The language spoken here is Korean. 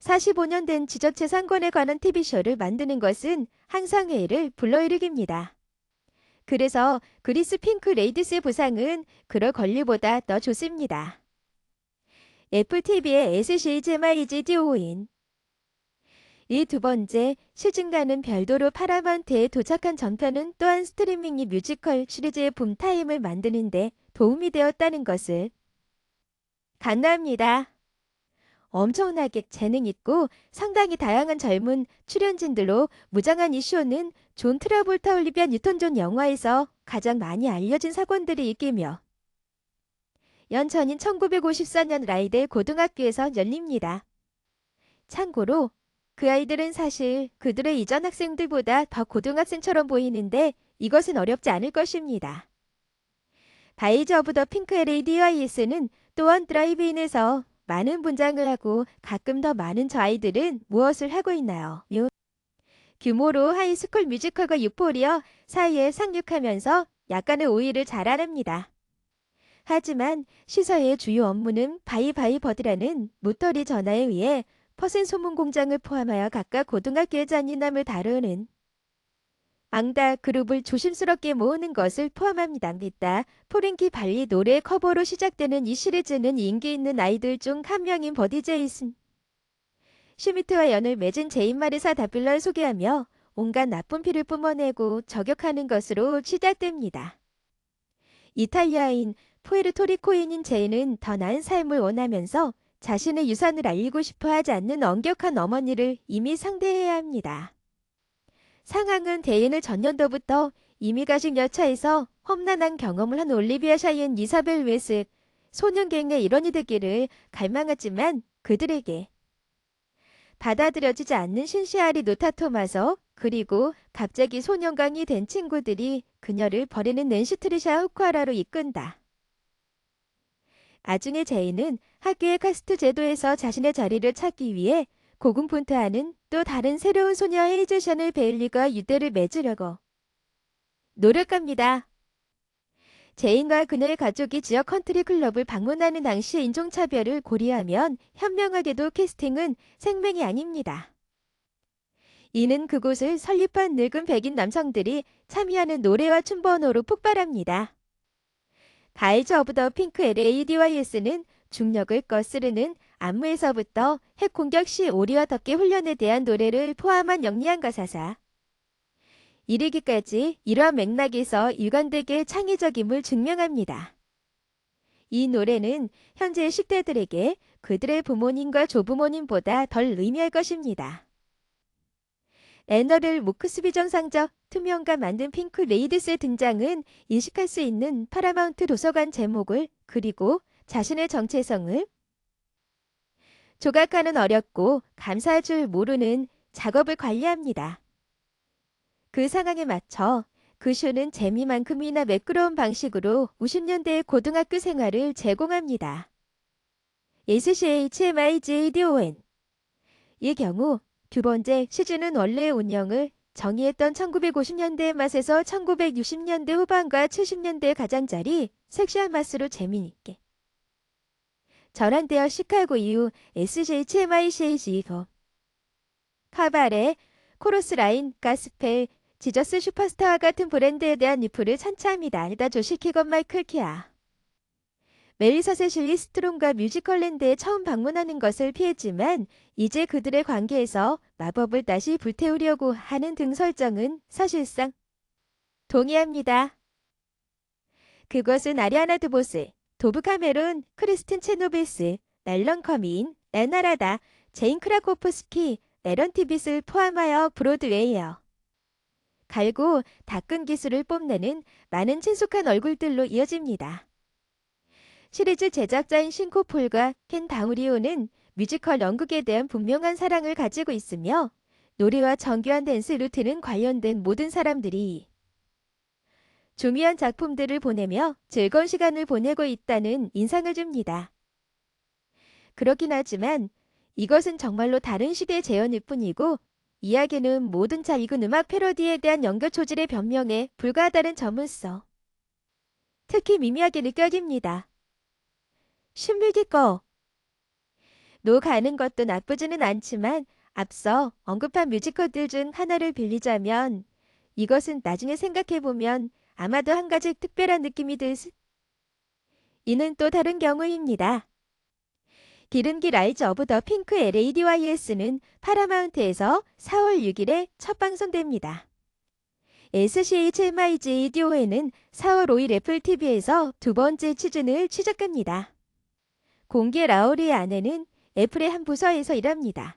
45년 된 지적재 상권에 관한 TV쇼를 만드는 것은 항상 회의를 불러일으킵니다. 그래서 그리스 핑크 레이디스의 보상은 그럴 권리보다 더 좋습니다. 애플 TV의 SCGMIG DO인 이 두 번째 시즌가는 별도로 파라마운트에 도착한 전편은 또한 스트리밍이 뮤지컬 시리즈의 붐타임을 만드는 데 도움이 되었다는 것을 간다합니다. 엄청나게 재능 있고 상당히 다양한 젊은 출연진들로 무장한 이 쇼는 존 트라볼타 올리비아 뉴턴 존 영화에서 가장 많이 알려진 사건들이 이기며 연천인 1954년 라이델 고등학교에서 열립니다. 참고로 그 아이들은 사실 그들의 이전 학생들보다 더 고등학생처럼 보이는데 이것은 어렵지 않을 것입니다. 바이즈 오브 더 핑크 LA DYS는 또한 드라이브인에서 많은 분장을 하고 가끔 더 많은 저 아이들은 무엇을 하고 있나요? 요. 규모로 하이스쿨 뮤지컬과 유포리어 사이에 상륙하면서 약간의 오해를 잘 알합니다. 하지만 시사의 주요 업무는 바이바이 버드라는 모터리 전화에 의해 퍼센 소문 공장을 포함하여 각각 고등학교의 잔인함을 다루는 앙다 그룹을 조심스럽게 모으는 것을 포함합니다. 믿다. 포링키 발리 노래 커버로 시작되는 이 시리즈는 인기 있는 아이들 중 한 명인 버디 제이슨 슈미트와 연을 맺은 제인 마리사 다빌러를 소개하며 온갖 나쁜 피를 뿜어내고 저격하는 것으로 시작됩니다. 이탈리아인 푸에르토리코인인 제인은 더 나은 삶을 원하면서 자신의 유산을 알리고 싶어 하지 않는 엄격한 어머니를 이미 상대해야 합니다. 상황은 대인을 전년도부터 이미 가신 여차에서 험난한 경험을 한 올리비아 샤이엔 이사벨 웨스 소년갱의 일원이 되기를 갈망하지만 그들에게 받아들여지지 않는 신시아리 노타 토마서 그리고 갑자기 소년강이 된 친구들이 그녀를 버리는 낸시 트리샤 후쿠아라로 이끈다. 아중의 제인은 학교의 카스트 제도에서 자신의 자리를 찾기 위해 고군분투하는 또 다른 새로운 소녀 헤이즈션을 베일리가 유대를 맺으려고 노력합니다. 제인과 그녀의 가족이 지역 컨트리 클럽을 방문하는 당시의 인종차별을 고려하면 현명하게도 캐스팅은 생명이 아닙니다. 이는 그곳을 설립한 늙은 백인 남성들이 참여하는 노래와 춤 번호로 폭발합니다. 가이즈 오브 더 핑크 LADYS는 중력을 거스르는 안무에서부터 핵 공격 시 오리와 덮개 훈련에 대한 노래를 포함한 영리한 가사사. 이르기까지 이러한 맥락에서 일관되게 창의적임을 증명합니다. 이 노래는 현재 10대들에게 그들의 부모님과 조부모님보다 덜 의미할 것입니다. 애너를 모크스비 정상적 투명감 만든 핑크 레이디스의 등장은 인식할 수 있는 파라마운트 도서관 제목을 그리고 자신의 정체성을 조각하는 어렵고 감사할 줄 모르는 작업을 관리합니다. 그 상황에 맞춰 그 쇼는 재미만큼이나 매끄러운 방식으로 50년대의 고등학교 생활을 제공합니다. SCHMIJDON 이 경우 두 번째 시즌은 원래의 운영을 정의했던 1950년대의 맛에서 1960년대 후반과 70년대의 가장자리 섹시한 맛으로 재미있게 전환되어 시카고 이후 SJHMICAG거 카바레, 코러스 라인, 가스펠, 지저스 슈퍼스타와 같은 브랜드에 대한 리플을 찬차합니다. 알다 조 시키건 마이클 키아. 멜리사세 실리 스트롬과 뮤지컬랜드에 처음 방문하는 것을 피했지만 이제 그들의 관계에서 마법을 다시 불태우려고 하는 등 설정은 사실상 동의합니다. 그것은 아리아나 드보스, 도브 카메론, 크리스틴 체노비스, 날런 커민, 레나라다, 제인 크라코프스키, 에런 티빗을 포함하여 브로드웨이어. 갈고 닦은 기술을 뽐내는 많은 친숙한 얼굴들로 이어집니다. 시리즈 제작자인 싱코폴과 켄 다우리오는 뮤지컬 연극에 대한 분명한 사랑을 가지고 있으며 노래와 정교한 댄스 루트는 관련된 모든 사람들이 조미한 작품들을 보내며 즐거운 시간을 보내고 있다는 인상을 줍니다. 그렇긴 하지만 이것은 정말로 다른 시대의 재현일 뿐이고 이야기는 모든 잘 익은 음악 패러디에 대한 연결 초질의 변명에 불과하다는 점을 써. 특히 미미하게 느껴집니다. 신비기 거. 노 가는 것도 나쁘지는 않지만 앞서 언급한 뮤지컬들 중 하나를 빌리자면 이것은 나중에 생각해보면 아마도 한 가지 특별한 느낌이 들 수... 이는 또 다른 경우입니다. 기름기 라이즈 오브 더 핑크 LADYS는 파라마운트에서 4월 6일에 첫 방송됩니다. SCHMIJ DO에는 4월 5일 애플 TV에서 두 번째 시즌을 시작합니다. 공개 라우리의 아내는 애플의 한 부서에서 일합니다.